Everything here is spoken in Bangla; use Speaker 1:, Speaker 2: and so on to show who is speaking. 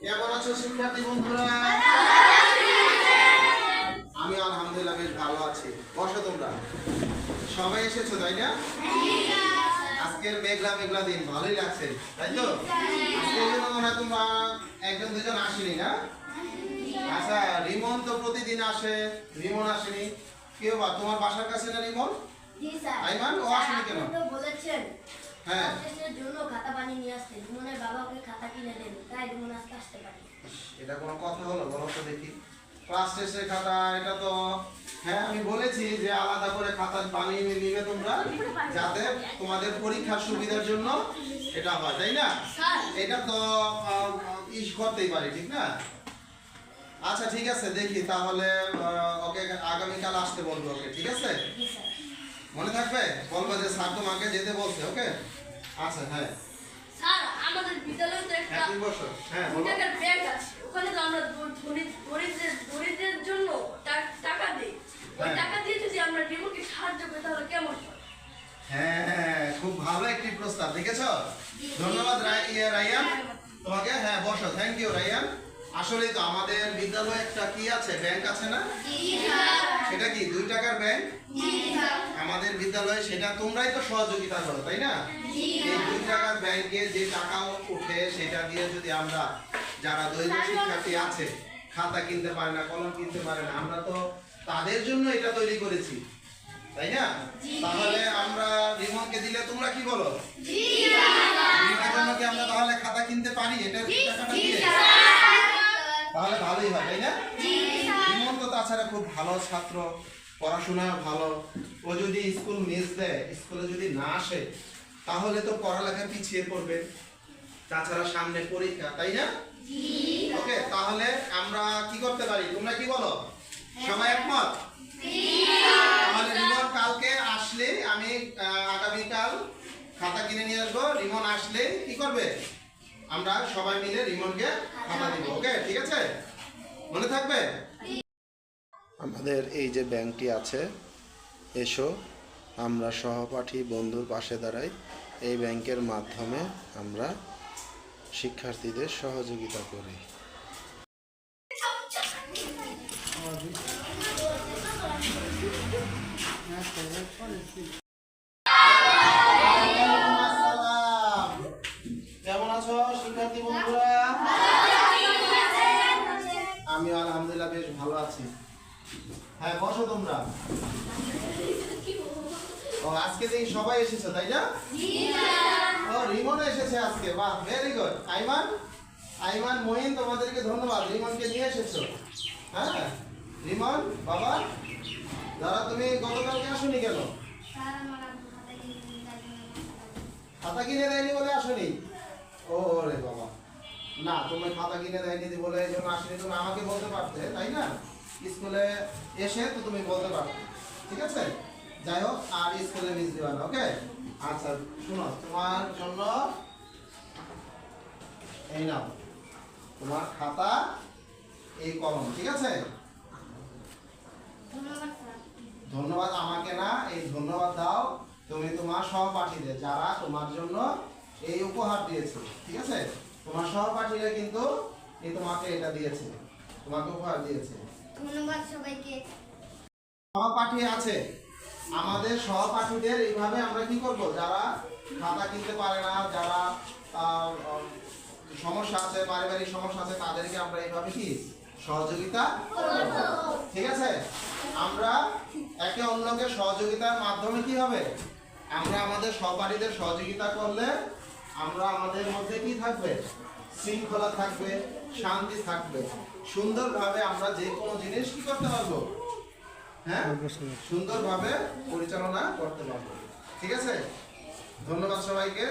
Speaker 1: কেমন আছো শিক্ষার্থী বন্ধুরা? আমি আলহামদুলিল্লাহ বেশ ভালো আছি। বসো তোমরা। সবাই এসেছ তাই না? আজকের মেঘলা মেঘলা দিন ভালোই লাগছে তাই তো? আজকের জন্য মনে হয় তোমরা একজন দুজন আসেনি না? আচ্ছা রিমন তো প্রতিদিন আসে রিমন আসেনি। কেউ বা তোমার বাসার কাছে না রিমন? আইমান, ও আসেনি কেন? হ্যাঁ।
Speaker 2: জন্য খাতা বানিয়ে নিয়ে আসতে রিমনের বাবা ওকে খাতা কিনে দেন তাই রিমন আজকে আসতে পারি
Speaker 1: এটা কোনো কথা হলো বলো তো দেখি। ক্লাস টেস্টের খাতা এটা তো হ্যাঁ আমি বলেছি যে আলাদা করে খাতা বানিয়ে নিবে তোমরা যাতে তোমাদের পরীক্ষার সুবিধার জন্য এটা হয় তাই না? এটা তো ইস করতেই পারি ঠিক না? আচ্ছা ঠিক আছে দেখি তাহলে ওকে আগামীকাল আসতে বলব ওকে ঠিক আছে? মনে থাকবে? বলব যে স্যার তোমাকে যেতে বলছে ওকে? আচ্ছা হ্যাঁ।
Speaker 3: স্যার আমাদের বিদ্যালয়ে তো একটা
Speaker 1: হ্যাঁ বসো হ্যাঁ বলো।
Speaker 3: টাকার ব্যাগ আছে ওখানে তো আমরা দরিদ্রের দরিদ্রের জন্য টাকা দিই। ওই
Speaker 1: হ্যাঁ।
Speaker 3: টাকা দিয়ে যদি আমরা রিমোটকে সাহায্য করি তাহলে কেমন হয়?
Speaker 1: হ্যাঁ হ্যাঁ, খুব ভালো একটি প্রস্তাব দেখেছ? ধন্যবাদ ইয়ে, তোমাকে হ্যাঁ বসো থ্যাংক ইউ রাইয়ান। আসলে তো আমাদের বিদ্যালয়ে একটা কি আছে? ব্যাংক আছে না? সেটা কি? দুই টাকার ব্যাংক? আমাদের বিদ্যালয়ে সেটা তোমরাই তো সহযোগিতা করো তাই না? এই দুই টাকার ব্যাংকে যে টাকা উঠে সেটা দিয়ে যদি আমরা যারা দরিদ্র শিক্ষার্থী আছে খাতা কিনতে পারে না কলম কিনতে পারে না আমরা তো তাদের জন্য এটা তৈরি করেছি তাই না? তাহলে আমরা রিমনকে দিলে তোমরা কি বলো? রিমনের জন্য কি আমরা তাহলে খাতা কিনতে পারি? এটা টাকাটা দিয়ে? তাহলে ভালোই হয় তাই না? রিমন তো তাছাড়া খুব ভালো ছাত্র পড়াশোনা ভালো। ও যদি স্কুল মিস দেয় স্কুলে যদি না আসে তাহলে তো পড়ালেখা পিছিয়ে পড়বে। তাছাড়া সামনে পরীক্ষা তাই না? ওকে তাহলে আমরা কি করতে পারি? তোমরা কি বলো? সবাই একমত? তাহলে রিমন কালকে আসলে আমি আগামীকাল খাতা কিনে নিয়ে আসব। রিমন আসলে কি করবে? আমরা সবাই মিলে রিমনকে খাতা দিব ওকে ঠিক আছে? মনে থাকবে? আমাদের এই যে ব্যাংকটি আছে এসো আমরা সহপাঠী বন্ধুর পাশে দাঁড়াই। এই ব্যাংকের মাধ্যমে আমরা শিক্ষার্থীদের সহযোগিতা করি। কেমন আলহামদুলিল্লাহ বেশ ভালো আছি। হ্যাঁ বসো তোমরা। ও আজকে সবাই এসেছ তাই না? ও রিমন এসেছে আজকে। বাহ ভেরি গুড আইমান? আইমান মহিন তোমাদেরকে ধন্যবাদ। রিমনকে নিয়ে এসেছ। হ্যাঁ? রিমন বাবা? দাদা তুমি গতকালকে আসোনি কেন?
Speaker 2: খাতা কিনে
Speaker 1: দেয়নি বলে আসোনি? না, তুমি খাতা কিনে দেয়নি বলে এই জন্য তুমি আমাকে বলতে পারতে, তাই না? স্কুলে এসে তো তুমি বলতে পারতে ঠিক আছে? যাই হোক, আর স্কুলে মিস না ওকে আচ্ছা শুনো, তোমার জন্য এই নাও, তোমার খাতা, এই কলম, ঠিক আছে?
Speaker 2: ধন্যবাদ
Speaker 1: আমাকে না, এই ধন্যবাদ দাও, তুমি তোমার সহপাঠীদের, যারা তোমার জন্য এই উপহার দিয়েছে, ঠিক আছে? তোমার সহপাঠীরা কিন্তু তোমাকে এটা দিয়েছে তোমাকে উপহার দিয়েছে।
Speaker 2: ধন্যবাদ সবাইকে।
Speaker 1: সহপাঠী আছে। আমাদের সহপাঠীদের এইভাবে আমরা কি করব? যারা খাতা কিনতে পারে না যারা সমস্যা আছে পারিবারিক সমস্যা আছে তাদেরকে আমরা এইভাবে কি? সহযোগিতা ঠিক আছে? আমরা একে অন্যকে সহযোগিতার মাধ্যমে কি হবে? আমরা আমাদের সহপাঠীদের সহযোগিতা করলে আমরা আমাদের মধ্যে কি থাকবে? শৃঙ্খলা থাকবে, শান্তি থাকবে। সুন্দরভাবে আমরা যে কোনো জিনিস কি করতে পারব? হ্যাঁ? সুন্দরভাবে পরিচালনা করতে পারব। ঠিক আছে? ধন্যবাদ সবাইকে।